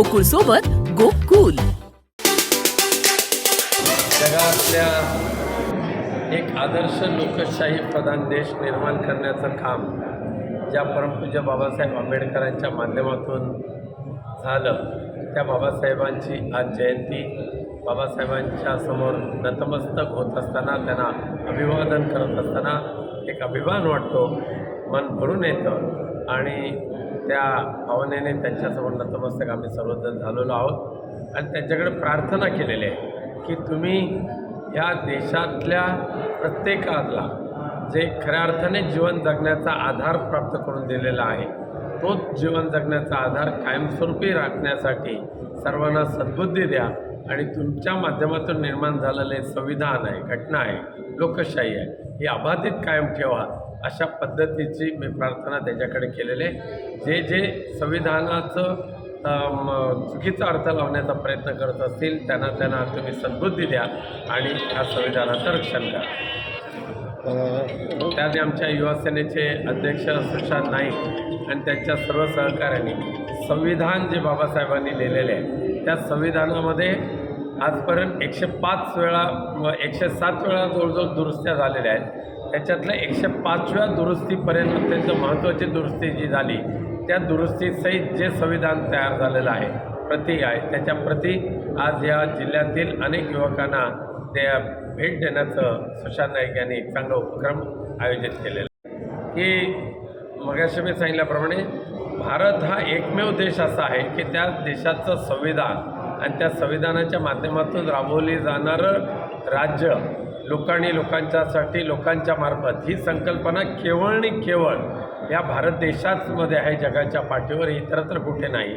गोकुळ सोबत गोकुल. जगातल्या एक आदर्श लोकशाही प्रधान देश निर्माण करण्याचं काम ज्या परमपूज्य बाबासाहेब आंबेडकरांच्या माध्यमातून झालं त्या बाबासाहेबांची आज जयंती. बाबासाहेबांच्या समोर नतमस्तक होत असताना त्यांना अभिवादन करत असताना एक अभिमान वाटतो मन भरून येतं. आणि त्या भावनेने त्यांच्यासमोर नतमस्तक आम्ही सर्वजण झालेलो आहोत. आणि त्यांच्याकडे प्रार्थना केलेली आहे की तुम्ही या देशातल्या प्रत्येकाला जे खऱ्या अर्थाने जीवन जगण्याचा आधार प्राप्त करून दिलेला आहे तोच जीवन जगण्याचा आधार कायमस्वरूपी राखण्यासाठी सर्वांना सद्बुद्धी द्या. आणि तुमच्या माध्यमातून निर्माण झालेले संविधान आहे घटना आहे लोकशाही आहे ही अबाधित कायम ठेवा अशा पद्धतीची मी प्रार्थना त्याच्याकडे केलेली आहे. जे जे संविधानाचं चुकीचा अर्थ लावण्याचा प्रयत्न करत असतील त्यांना त्यांना तुम्ही सद्बुद्धी द्या आणि या संविधानाचं रक्षण करा. त्यात आमच्या युवासेनेचे अध्यक्ष सुशांत नाईक आणि त्यांच्या सर्व सहकाऱ्यांनी संविधान जे बाबासाहेबांनी लिहिलेले आहे त्या संविधानामध्ये आजपर्यंत एकशे पाच वेळा व एकशे सात वेळा जवळजवळ दुरुस्त्या झालेल्या आहेत त्याच्यातल्या एकशे पाचव्या दुरुस्तीपर्यंत अत्यंत महत्त्वाची दुरुस्ती जी झाली त्या दुरुस्तीसहित जे संविधान तयार झालेलं आहे प्रती आहे त्याच्या प्रती आज या जिल्ह्यातील अनेक युवकांना त्या भेट देण्याचं सुशांत नाईक यांनी एक चांगला उपक्रम आयोजित केलेला आहे. की मगाशी मी सांगितल्याप्रमाणे भारत हा एकमेव देश असा आहे की त्या देशाचं संविधान आणि त्या संविधानाच्या माध्यमातून राबवली जाणारं राज्य लोकांनी लोकांच्यासाठी लोकांच्या मार्फत ही संकल्पना केवळ आणि केवळ या भारत देशाचमध्ये आहे जगाच्या पाठीवर इतरत्र कुठे नाही.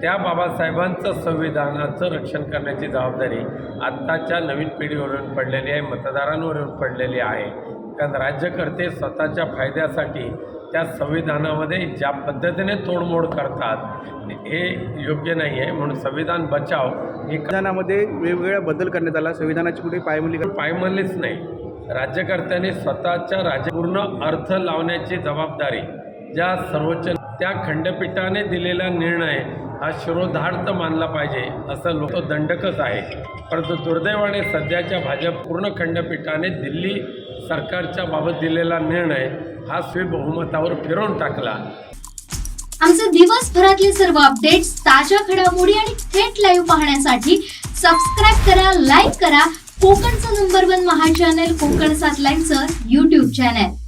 त्या बाबासाहेबांचं संविधानाचं रक्षण करण्याची जबाबदारी आत्ताच्या नवीन पिढीवरून पडलेली आहे मतदारांवरून पडलेली आहे. कारण राज्यकर्ते स्वतःच्या फायद्यासाठी त्या संविधानामध्ये ज्या पद्धतीने तोडमोड करतात हे योग्य नाही आहे म्हणून संविधान बचाव ही संविधानामध्ये वेगवेगळ्या बदल करण्यात आला. संविधानाची कुठे पायमल्ली कर- पायमल्लीच नाही. राज्यकर्त्यांनी स्वतःच्या राज्यपूर्ण अर्थ लावण्याची जबाबदारी ज्या सर्वोच्च त्या खंडपीठाने दिलेला निर्णय हा शिरोधार्थ मानला पाहिजे असं लोक दंडकच आहे परंतु दुर्दैवाने सध्याच्या भाजप पूर्ण खंडपीठाने दिल्ली सरकारच्या बाबत दिलेला निर्णय हा स्वीबहुमतावर फिरवून टाकला. आमचे दिवसभरातले सर्व अपडेट्स ताज्या घडामोडी आणि थेट लाईव्ह पाहण्यासाठी सबस्क्राईब करा लाईक करा. कोकणचं नंबर वन महा चॅनल कोकण सात लाईनचं युट्यूब चॅनल